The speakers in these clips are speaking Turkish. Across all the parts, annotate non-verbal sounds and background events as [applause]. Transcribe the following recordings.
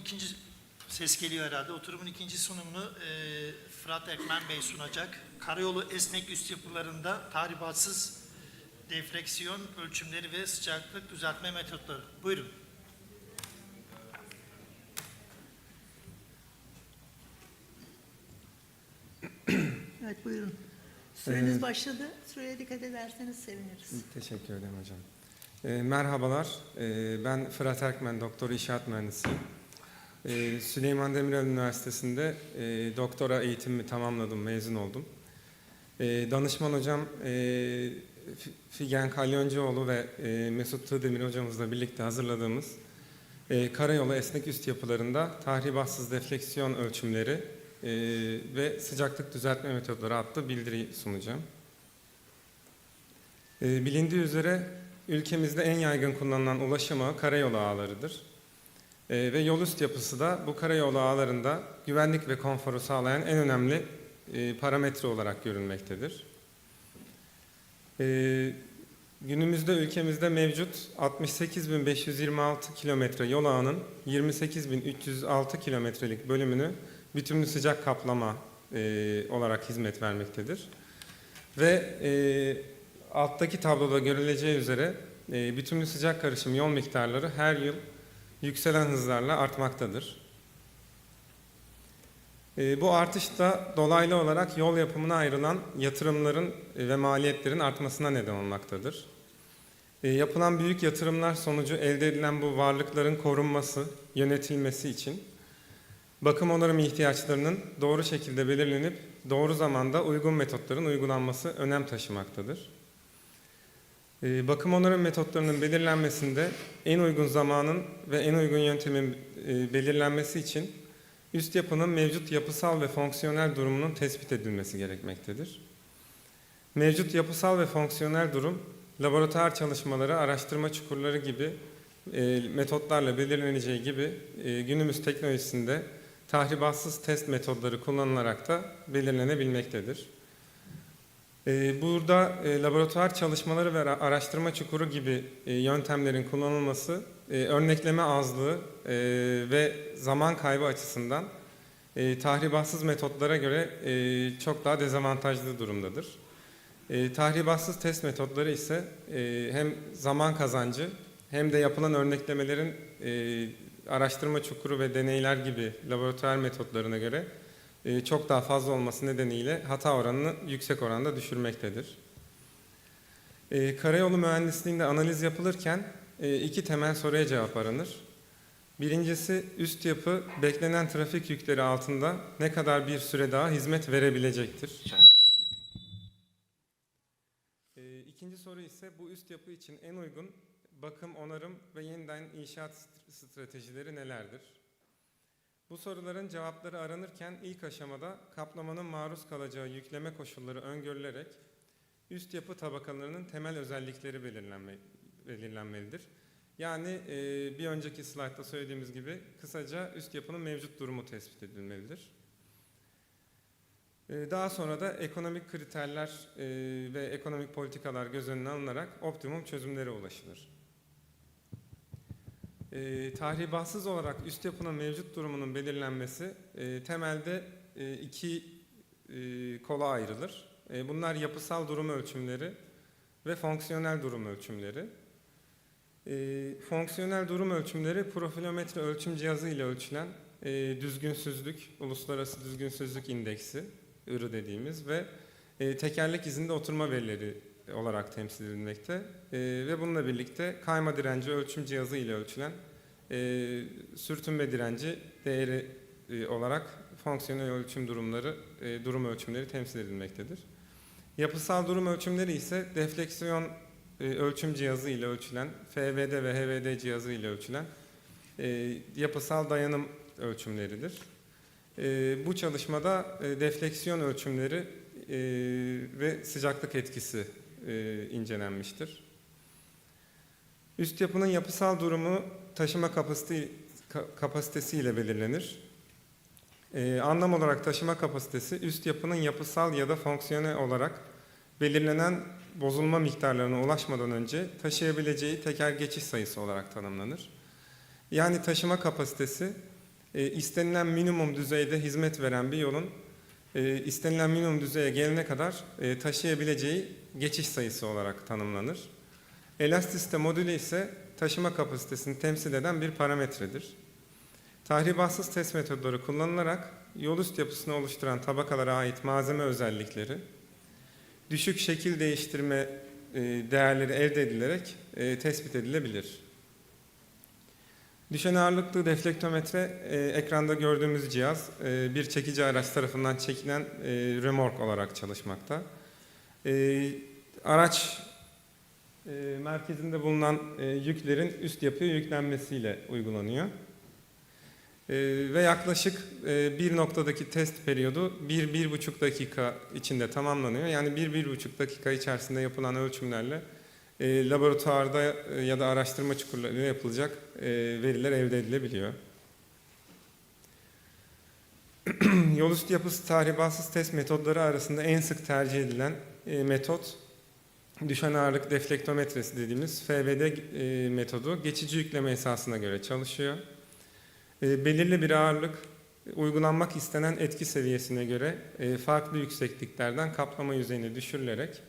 ikinci ses geliyor herhalde. Oturumun ikinci sunumunu e, Fırat Ekmen Bey sunacak. Karayolu esnek üst yapılarında tahribatsız defleksiyon ölçümleri ve sıcaklık düzeltme metotları. Buyurun. [clears throat] Evet buyurun. Süreniz Ee, başladı. Süreye dikkat ederseniz seviniriz. Teşekkür ederim hocam. Ee, merhabalar, ee, ben Fırat Erkmen, doktor inşaat mühendisiyim. Ee, Süleyman Demirel Üniversitesi'nde e, doktora eğitimimi tamamladım, mezun oldum. Ee, danışman hocam e, Figen Kalyoncuoğlu ve e, Mesut Tığdemir hocamızla birlikte hazırladığımız karayolu esnek üst yapılarında tahribatsız defleksiyon ölçümleri ve sıcaklık düzeltme metotları adlı bildiri sunacağım. Bilindiği üzere ülkemizde en yaygın kullanılan ulaşım karayolu ağlarıdır. E, ve yol üst yapısı da bu karayolu ağlarında güvenlik ve konforu sağlayan en önemli e, parametre olarak görülmektedir. E, günümüzde ülkemizde mevcut 68.526 kilometre yol ağının 28.306 kilometrelik bölümünü bütünlü sıcak kaplama e, olarak hizmet vermektedir. Ve e, alttaki tabloda görüleceği üzere e, bütünlü sıcak karışım yol miktarları her yıl yükselen hızlarla artmaktadır. E, bu artış da dolaylı olarak yol yapımına ayrılan yatırımların e, ve maliyetlerin artmasına neden olmaktadır. E, yapılan büyük yatırımlar sonucu elde edilen bu varlıkların korunması, yönetilmesi için bakım onarım ihtiyaçlarının doğru şekilde belirlenip doğru zamanda uygun metotların uygulanması önem taşımaktadır. Ee, Bakım onarım metotlarının belirlenmesinde en uygun zamanın ve en uygun yöntemin e, belirlenmesi için üst yapının mevcut yapısal ve fonksiyonel durumunun tespit edilmesi gerekmektedir. Mevcut yapısal ve fonksiyonel durum, laboratuvar çalışmaları, araştırma çukurları gibi e, metotlarla belirleneceği gibi e, günümüz teknolojisinde tahribatsız test metodları kullanılarak da belirlenebilmektedir. Ee, Burada e, laboratuvar çalışmaları ve ara- araştırma çukuru gibi e, yöntemlerin kullanılması e, örnekleme azlığı ve zaman kaybı açısından tahribatsız metotlara göre çok daha dezavantajlı durumdadır. Tahribatsız test metotları ise hem zaman kazancı hem de yapılan örneklemelerin araştırma çukuru ve deneyler gibi laboratuvar metotlarına göre çok daha fazla olması nedeniyle hata oranını yüksek oranda düşürmektedir. E, Karayolu mühendisliğinde analiz yapılırken e, iki temel soruya cevap aranır. Birincisi üst yapı beklenen trafik yükleri altında ne kadar bir süre daha hizmet verebilecektir? E, İkinci soru ise bu üst yapı için en uygun bakım, onarım ve yeniden inşaat st- stratejileri nelerdir? Bu soruların cevapları aranırken ilk aşamada kaplamanın maruz kalacağı yükleme koşulları öngörülerek üst yapı tabakalarının temel özellikleri belirlenme, belirlenmelidir. Yani e, bir önceki slaytta söylediğimiz gibi kısaca üst yapının mevcut durumu tespit edilmelidir. E, Daha sonra da ekonomik kriterler e, ve ekonomik politikalar göz önüne alınarak optimum çözümlere ulaşılır. E, tahribatsız olarak üst yapının mevcut durumunun belirlenmesi e, temelde e, iki e, kola ayrılır. E, bunlar yapısal durum ölçümleri ve fonksiyonel durum ölçümleri. E, fonksiyonel durum ölçümleri profilometre ölçüm cihazı ile ölçülen e, düzgünsüzlük, uluslararası düzgünsüzlük indeksi, IRI dediğimiz ve e, tekerlek izinde oturma verileri olarak temsil edilmekte E, ve bununla birlikte kayma direnci ölçüm cihazı ile ölçülen e, sürtünme direnci değeri e, olarak fonksiyonel ölçüm durumları, e, durum ölçümleri temsil edilmektedir. Yapısal durum ölçümleri ise defleksiyon e, ölçüm cihazı ile ölçülen, FVD ve HVD cihazı ile ölçülen e, yapısal dayanım ölçümleridir. E, bu çalışmada e, defleksiyon ölçümleri e, ve sıcaklık etkisi e, incelenmiştir. Üst yapının yapısal durumu taşıma kapasite, ka- kapasitesi ile belirlenir. E, anlam olarak taşıma kapasitesi üst yapının yapısal ya da fonksiyonel olarak belirlenen bozulma miktarlarına ulaşmadan önce taşıyabileceği teker geçiş sayısı olarak tanımlanır. Yani taşıma kapasitesi e, istenilen minimum düzeyde hizmet veren bir yolun istenilen minimum düzeye gelene kadar taşıyabileceği geçiş sayısı olarak tanımlanır. Elastisite modülü ise taşıma kapasitesini temsil eden bir parametredir. Tahribatsız test metodları kullanılarak yol üst yapısını oluşturan tabakalara ait malzeme özellikleri, düşük şekil değiştirme e, değerleri elde edilerek e, tespit edilebilir. Düşen ağırlıklı deflektometre e, ekranda gördüğümüz cihaz bir çekici araç tarafından çekilen römork olarak çalışmakta. E, araç e, merkezinde bulunan e, yüklerin üst yapıya yüklenmesiyle uygulanıyor. E, ve yaklaşık e, bir noktadaki test periyodu 1-1,5 dakika içinde tamamlanıyor. Yani 1-1,5 dakika içerisinde yapılan ölçümlerle e, laboratuvarda e, ya da araştırma çukurlarıyla yapılacak e, veriler elde edilebiliyor. [clears throat] Yolüstü yapısı tahribatsız test metodları arasında en sık tercih edilen metot düşen ağırlık deflektometresi dediğimiz FVD e, metodu geçici yükleme esasına göre çalışıyor. E, belirli bir ağırlık uygulanmak istenen etki seviyesine göre e, farklı yüksekliklerden kaplama yüzeyine düşürülerek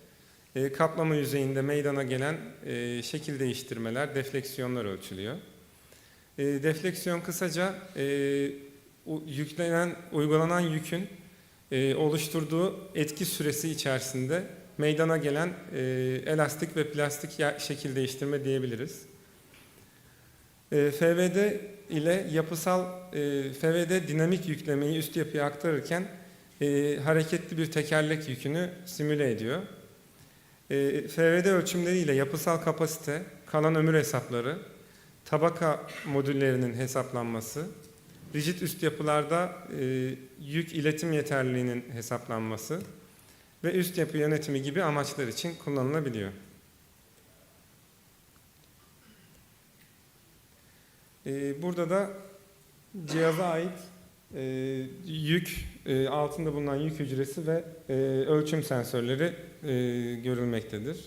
e, kaplama yüzeyinde meydana gelen e, şekil değiştirmeler, defleksiyonlar ölçülüyor. E, defleksiyon kısaca e, yüklenen, uygulanan yükün e, oluşturduğu etki süresi içerisinde meydana gelen e, elastik ve plastik şekil değiştirme diyebiliriz. E, FVD ile yapısal FVD dinamik yüklemeyi üst yapıya aktarırken hareketli bir tekerlek yükünü simüle ediyor. FVD ölçümleriyle yapısal kapasite, kalan ömür hesapları, tabaka modüllerinin hesaplanması, rigid üst yapılarda e, yük iletim yeterliliğinin hesaplanması ve üst yapı yönetimi gibi amaçlar için kullanılabiliyor. E, burada da cihaza ait e, yük, e, altında bulunan yük hücresi ve e, ölçüm sensörleri e, görülmektedir.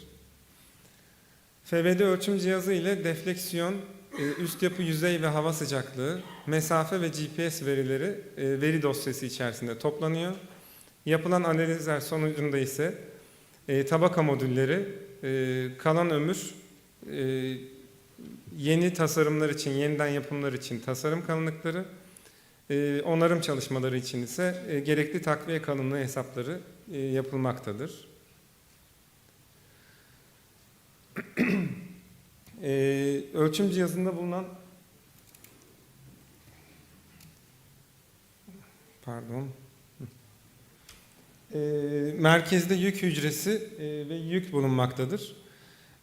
FVD ölçüm cihazı ile defleksiyon, üst yapı yüzey ve hava sıcaklığı, mesafe ve GPS verileri e, veri dosyası içerisinde toplanıyor. Yapılan analizler sonucunda ise e, tabaka modülleri, e, kalan ömür, yeni tasarımlar için, yeniden yapımlar için tasarım kalınlıkları, onarım çalışmaları için ise gerekli takviye kalınlığı hesapları yapılmaktadır. E, ölçüm cihazında bulunan pardon e, merkezde yük hücresi e, ve yük bulunmaktadır.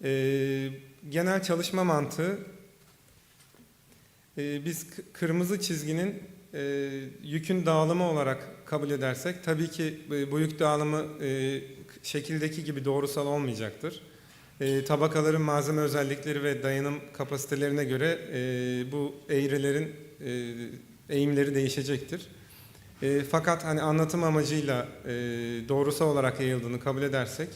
E, genel çalışma mantığı e, biz kırmızı çizginin e, yükün dağılımı olarak kabul edersek tabii ki e, bu yük dağılımı e, şekildeki gibi doğrusal olmayacaktır. E, tabakaların malzeme özellikleri ve dayanım kapasitelerine göre e, bu eğrilerin e, eğimleri değişecektir. E, fakat hani anlatım amacıyla e, doğrusal olarak yayıldığını kabul edersek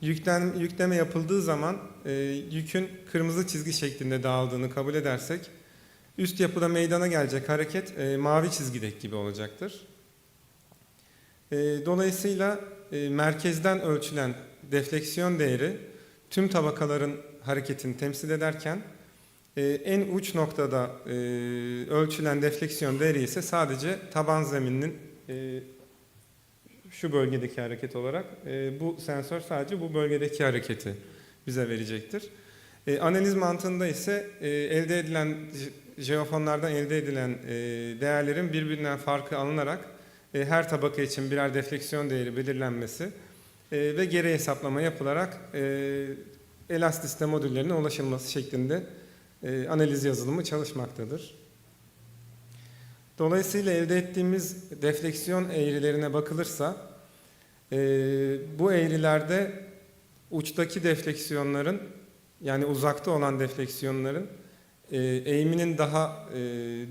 yüklen, yükleme yapıldığı zaman e, yükün kırmızı çizgi şeklinde dağıldığını kabul edersek üst yapıda meydana gelecek hareket e, mavi çizgideki gibi olacaktır. E, dolayısıyla e, merkezden ölçülen defleksiyon değeri tüm tabakaların hareketini temsil ederken e, en uç noktada e, ölçülen defleksiyon değeri ise sadece taban zemininin e, şu bölgedeki hareket olarak bu sensör sadece bu bölgedeki hareketi bize verecektir. Analiz mantığında ise elde edilen je- jeofonlardan elde edilen değerlerin birbirinden farkı alınarak her tabaka için birer defleksiyon değeri belirlenmesi ve geri hesaplama yapılarak e, elastisite modüllerine ulaşılması şeklinde e, analiz yazılımı çalışmaktadır. Dolayısıyla elde ettiğimiz defleksiyon eğrilerine bakılırsa e, bu eğrilerde uçtaki defleksiyonların yani uzakta olan defleksiyonların eğiminin daha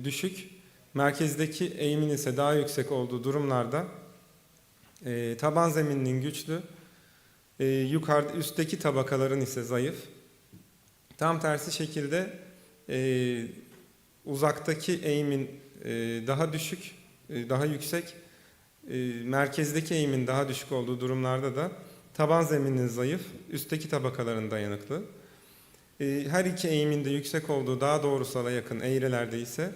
düşük, merkezdeki eğimin ise daha yüksek olduğu durumlarda e, taban zemininin güçlü, e, yukarıda üstteki tabakaların ise zayıf. Tam tersi şekilde e, uzaktaki eğimin e, daha düşük, e, daha yüksek, e, merkezdeki eğimin daha düşük olduğu durumlarda da taban zeminin zayıf, üstteki tabakaların dayanıklı. E, Her iki eğimin de yüksek olduğu daha doğrusala yakın eğrilerde ise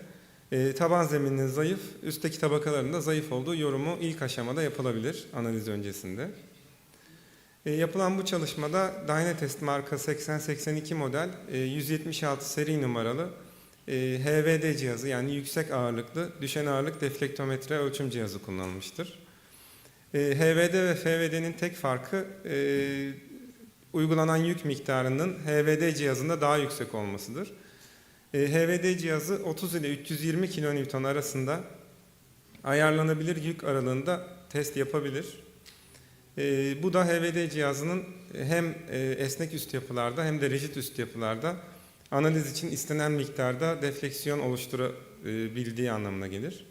e, taban zeminin zayıf, üstteki tabakaların da zayıf olduğu yorumu ilk aşamada yapılabilir analiz öncesinde. E, yapılan bu çalışmada Dynatest marka 8082 model e, 176 seri numaralı e, HVD cihazı yani yüksek ağırlıklı düşen ağırlık deflektometre ölçüm cihazı kullanılmıştır. E, HVD ve FVD'nin tek farkı e, uygulanan yük miktarının HVD cihazında daha yüksek olmasıdır. E, HVD cihazı 30 ile 320 kN arasında ayarlanabilir yük aralığında test yapabilir. E, bu da HVD cihazının hem e, esnek üst yapılarda hem de rigid üst yapılarda analiz için istenen miktarda defleksiyon oluşturabildiği anlamına gelir.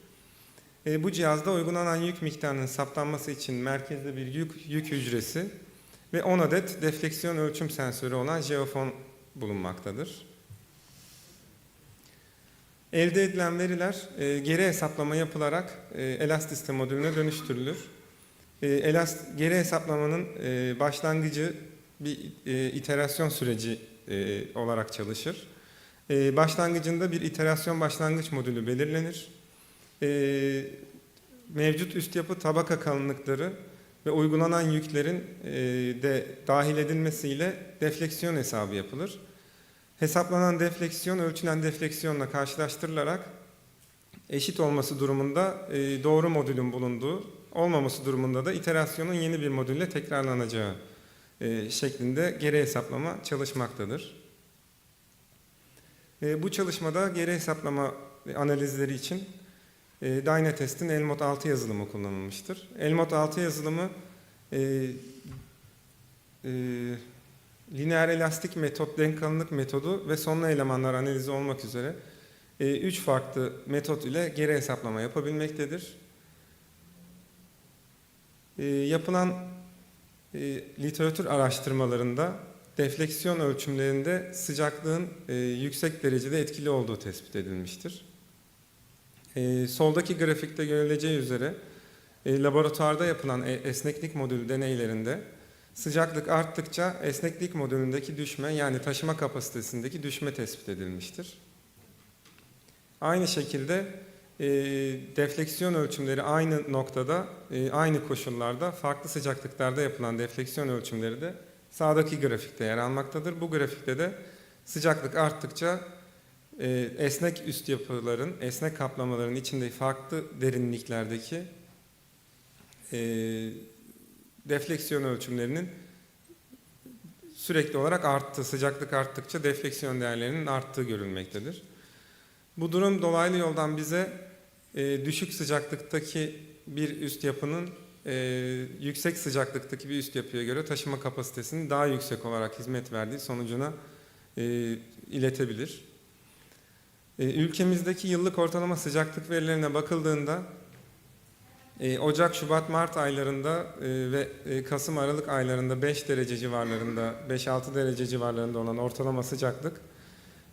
Bu cihazda uygulanan yük miktarının saptanması için merkezde bir yük, yük hücresi ve 10 adet defleksiyon ölçüm sensörü olan jeofon bulunmaktadır. Elde edilen veriler e, geri hesaplama yapılarak e, Elastiste modülüne dönüştürülür. E, elast, geri hesaplamanın e, başlangıcı bir e, iterasyon süreci e, olarak çalışır. E, başlangıcında bir iterasyon başlangıç modülü belirlenir. E, mevcut üst yapı tabaka kalınlıkları ve uygulanan yüklerin e, de dahil edilmesiyle defleksiyon hesabı yapılır. Hesaplanan defleksiyon ölçülen defleksiyonla karşılaştırılarak eşit olması durumunda e, doğru modülün bulunduğu, olmaması durumunda da iterasyonun yeni bir modülle tekrarlanacağı e, şeklinde geri hesaplama çalışmaktadır. E, bu çalışmada geri hesaplama analizleri için Dynatest'in Elmot 6 yazılımı kullanılmıştır. Elmot 6 yazılımı e, lineer elastik metot, denk kalınlık metodu ve sonlu elemanlar analizi olmak üzere e, üç farklı metot ile geri hesaplama yapabilmektedir. E, yapılan e, literatür araştırmalarında defleksiyon ölçümlerinde sıcaklığın yüksek derecede etkili olduğu tespit edilmiştir. Soldaki grafikte görüleceği üzere laboratuvarda yapılan esneklik modülü deneylerinde sıcaklık arttıkça esneklik modülündeki düşme yani taşıma kapasitesindeki düşme tespit edilmiştir. Aynı şekilde e, defleksiyon ölçümleri aynı noktada, e, aynı koşullarda, farklı sıcaklıklarda yapılan defleksiyon ölçümleri de sağdaki grafikte yer almaktadır. Bu grafikte de sıcaklık arttıkça e, esnek üst yapıların, esnek kaplamaların içinde farklı derinliklerdeki e, defleksiyon ölçümlerinin sürekli olarak arttığı, sıcaklık arttıkça defleksiyon değerlerinin arttığı görülmektedir. Bu durum dolaylı yoldan bize e, düşük sıcaklıktaki bir üst yapının e, yüksek sıcaklıktaki bir üst yapıya göre taşıma kapasitesinin daha yüksek olarak hizmet verdiği sonucuna e, iletebilir. E, ülkemizdeki yıllık ortalama sıcaklık verilerine bakıldığında Ocak, Şubat, Mart aylarında e, ve e, Kasım, Aralık aylarında 5 derece civarlarında, 5-6 derece civarlarında olan ortalama sıcaklık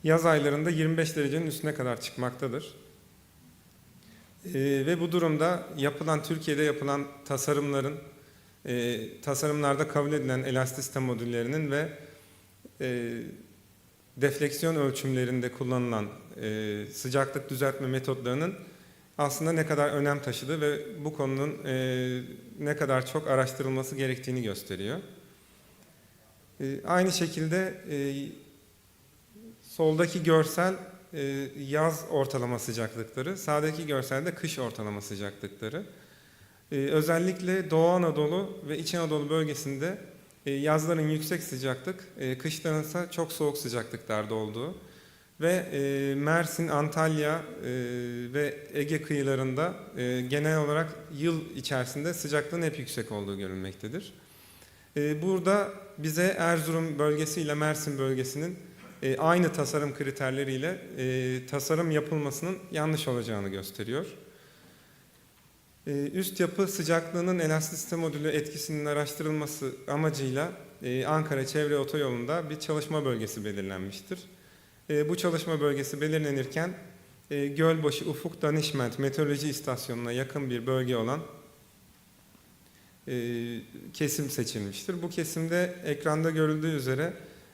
yaz aylarında 25 derecenin üstüne kadar çıkmaktadır. E, ve bu durumda yapılan, Türkiye'de yapılan tasarımların, e, tasarımlarda kabul edilen elastisite modüllerinin ve defleksiyon ölçümlerinde kullanılan sıcaklık düzeltme metotlarının aslında ne kadar önem taşıdığı ve bu konunun e, ne kadar çok araştırılması gerektiğini gösteriyor. E, aynı şekilde e, soldaki görsel e, yaz ortalama sıcaklıkları, sağdaki görselde kış ortalama sıcaklıkları. E, özellikle Doğu Anadolu ve İç Anadolu bölgesinde e, yazların yüksek sıcaklık, e, kışların ise çok soğuk sıcaklıklarda olduğu ve e, Mersin, Antalya e, ve Ege kıyılarında e, genel olarak yıl içerisinde sıcaklığın hep yüksek olduğu görülmektedir. E, burada bize Erzurum bölgesi ile Mersin bölgesinin e, aynı tasarım kriterleriyle e, tasarım yapılmasının yanlış olacağını gösteriyor. E, üst yapı sıcaklığının elastisite modülü etkisinin araştırılması amacıyla e, Ankara Çevre Otoyolu'nda bir çalışma bölgesi belirlenmiştir. E, bu çalışma bölgesi belirlenirken e, Gölbaşı Ufuk Danişment Meteoroloji İstasyonu'na yakın bir bölge olan e, kesim seçilmiştir. Bu kesimde ekranda görüldüğü üzere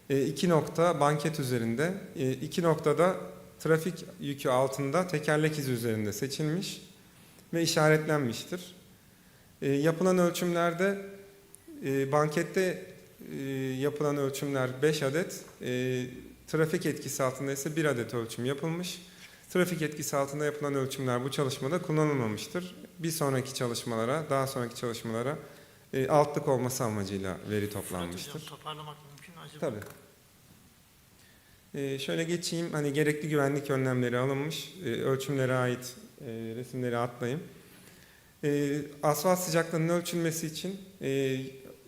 e, iki nokta banket üzerinde, iki noktada trafik yükü altında tekerlek izi üzerinde seçilmiş ve işaretlenmiştir. Yapılan ölçümlerde bankette yapılan ölçümler 5 adet, trafik etkisi altında ise 1 adet ölçüm yapılmış. Trafik etkisi altında yapılan ölçümler bu çalışmada kullanılmamıştır. Bir sonraki çalışmalara, daha sonraki çalışmalara e, altlık olması amacıyla veri toplanmıştır. Hocam toparlamak mümkün mü acaba? Tabii. Ee, şöyle geçeyim. Hani gerekli güvenlik önlemleri alınmış. Ee, ölçümlere ait e, resimleri atlayayım. Ee, asfalt sıcaklığının ölçülmesi için e,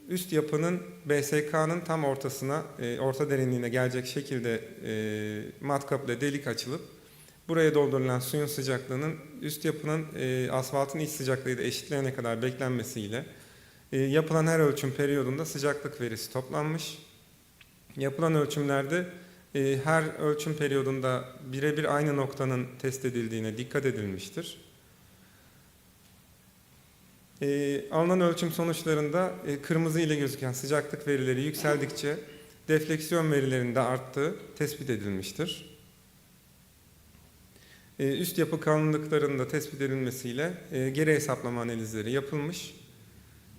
üst yapının BSK'nın tam ortasına, e, orta derinliğine gelecek şekilde e, matkap ile delik açılıp buraya doldurulan suyun sıcaklığının üst yapının e, asfaltın iç sıcaklığıyla eşitleyene kadar beklenmesiyle e, yapılan her ölçüm periyodunda sıcaklık verisi toplanmış. Yapılan ölçümlerde e, her ölçüm periyodunda birebir aynı noktanın test edildiğine dikkat edilmiştir. E, alınan ölçüm sonuçlarında e, kırmızı ile gözüken sıcaklık verileri yükseldikçe defleksiyon verilerinde arttığı tespit edilmiştir. E, üst yapı kalınlıklarında tespit edilmesiyle e, geri hesaplama analizleri yapılmış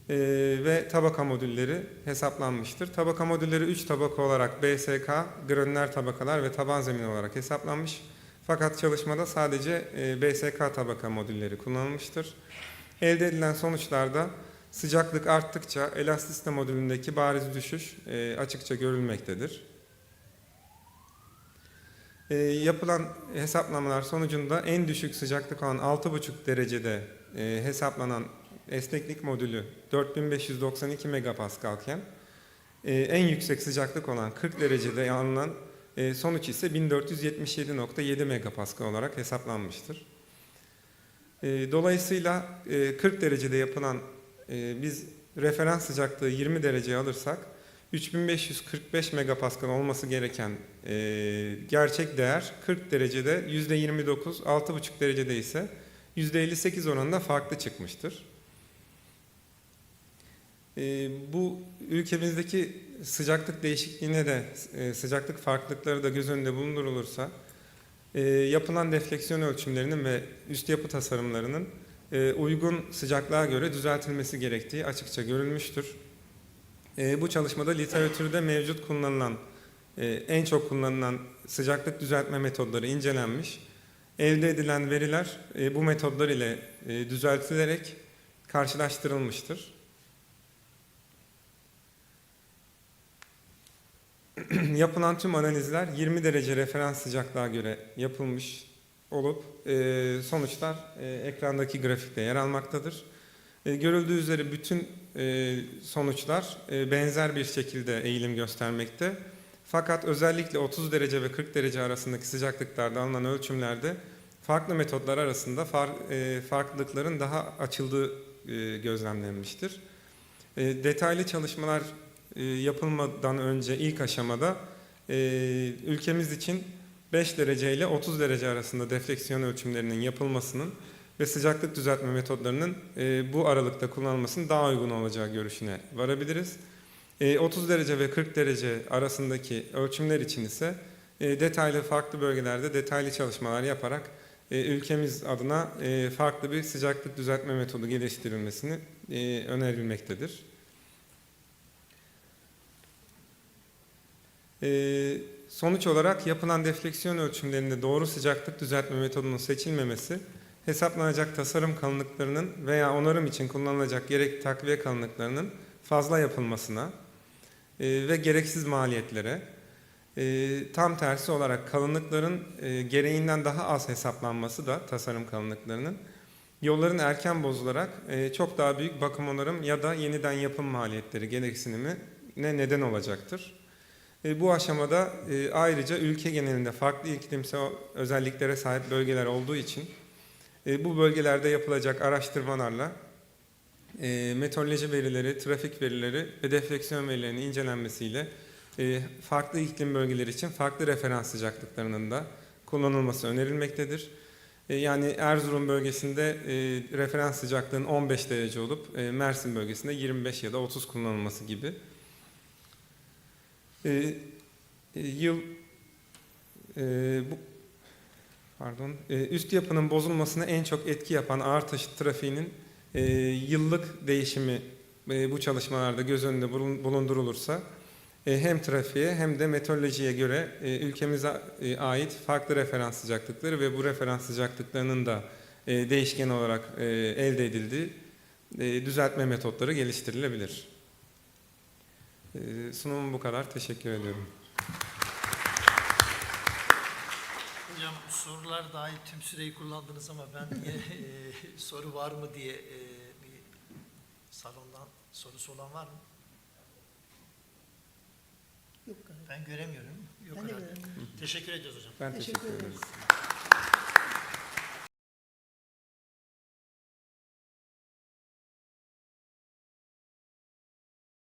e, ve tabaka modülleri hesaplanmıştır. Tabaka modülleri 3 tabaka olarak BSK, granüler tabakalar ve taban zemin olarak hesaplanmış. Fakat çalışmada sadece e, BSK tabaka modülleri kullanılmıştır. Elde edilen sonuçlarda sıcaklık arttıkça elastisite modülündeki bariz düşüş e, açıkça görülmektedir. E, yapılan hesaplamalar sonucunda en düşük sıcaklık olan 6,5 derecede e, hesaplanan esneklik modülü 4592 megapascal iken e, en yüksek sıcaklık olan 40 derecede alınan sonuç ise 1477.7 megapascal olarak hesaplanmıştır. E, dolayısıyla e, 40 derecede yapılan e, biz referans sıcaklığı 20 dereceye alırsak 3545 megapascal olması gereken e, gerçek değer 40 derecede %29, 6,5 derecede ise %58 oranında farklı çıkmıştır. E, bu ülkemizdeki sıcaklık değişikliğine de e, sıcaklık farklılıkları da göz önünde bulundurulursa e, yapılan defleksiyon ölçümlerinin ve üst yapı tasarımlarının e, uygun sıcaklığa göre düzeltilmesi gerektiği açıkça görülmüştür. E, bu çalışmada literatürde mevcut kullanılan e, en çok kullanılan sıcaklık düzeltme metodları incelenmiş. Elde edilen veriler e, bu metodlar ile e, düzeltilerek karşılaştırılmıştır. [clears throat] Yapılan tüm analizler 20 derece referans sıcaklığa göre yapılmış olup e, sonuçlar e, ekrandaki grafikte yer almaktadır. E, görüldüğü üzere bütün e, sonuçlar e, benzer bir şekilde eğilim göstermekte. Fakat özellikle 30 derece ve 40 derece arasındaki sıcaklıklarda alınan ölçümlerde farklı metotlar arasında far, e, farklılıkların daha açıldığı e, gözlemlenmiştir. E, detaylı çalışmalar yapılmadan önce ilk aşamada e, ülkemiz için 5 derece ile 30 derece arasında defleksiyon ölçümlerinin yapılmasının ve sıcaklık düzeltme metodlarının e, bu aralıkta kullanılmasının daha uygun olacağı görüşüne varabiliriz. E, 30 derece ve 40 derece arasındaki ölçümler için ise e, detaylı farklı bölgelerde detaylı çalışmalar yaparak e, ülkemiz adına e, farklı bir sıcaklık düzeltme metodu geliştirilmesini e, önerilmektedir. Sonuç olarak yapılan defleksiyon ölçümlerinde doğru sıcaklık düzeltme metodunun seçilmemesi, hesaplanacak tasarım kalınlıklarının veya onarım için kullanılacak gerekli takviye kalınlıklarının fazla yapılmasına e, ve gereksiz maliyetlere, e, tam tersi olarak kalınlıkların e, gereğinden daha az hesaplanması da tasarım kalınlıklarının yolların erken bozularak çok daha büyük bakım onarım ya da yeniden yapım maliyetleri gereksinimi ne neden olacaktır. E, bu aşamada e, ayrıca ülke genelinde farklı iklimsel özelliklere sahip bölgeler olduğu için e, bu bölgelerde yapılacak araştırmalarla meteoroloji verileri, trafik verileri ve defleksiyon verilerinin incelenmesiyle farklı iklim bölgeleri için farklı referans sıcaklıklarının da kullanılması önerilmektedir. Yani Erzurum bölgesinde referans sıcaklığın 15 derece olup Mersin bölgesinde 25 ya da 30 kullanılması gibi. E, e, Yıl e, bu pardon e, üst yapının bozulmasına en çok etki yapan ağır taşıt trafiğinin e, yıllık değişimi e, bu çalışmalarda göz önünde bulun- bulundurulursa e, hem trafiğe hem de meteorolojiye göre e, ülkemize e, ait farklı referans sıcaklıkları ve bu referans sıcaklıklarının da e, değişken olarak e, elde edildiği e, düzeltme metotları geliştirilebilir. E, Sunumum bu kadar. Teşekkür ediyorum. Hocam sorular dahil tüm süreyi kullandınız ama ben niye [laughs] e, soru var mı diye e, bir salondan sorusu olan var mı? Yok galiba. Ben göremiyorum. Yok Ben de herhalde. göremiyorum. Teşekkür ediyoruz hocam. Ben Teşekkür teşekkür ederim.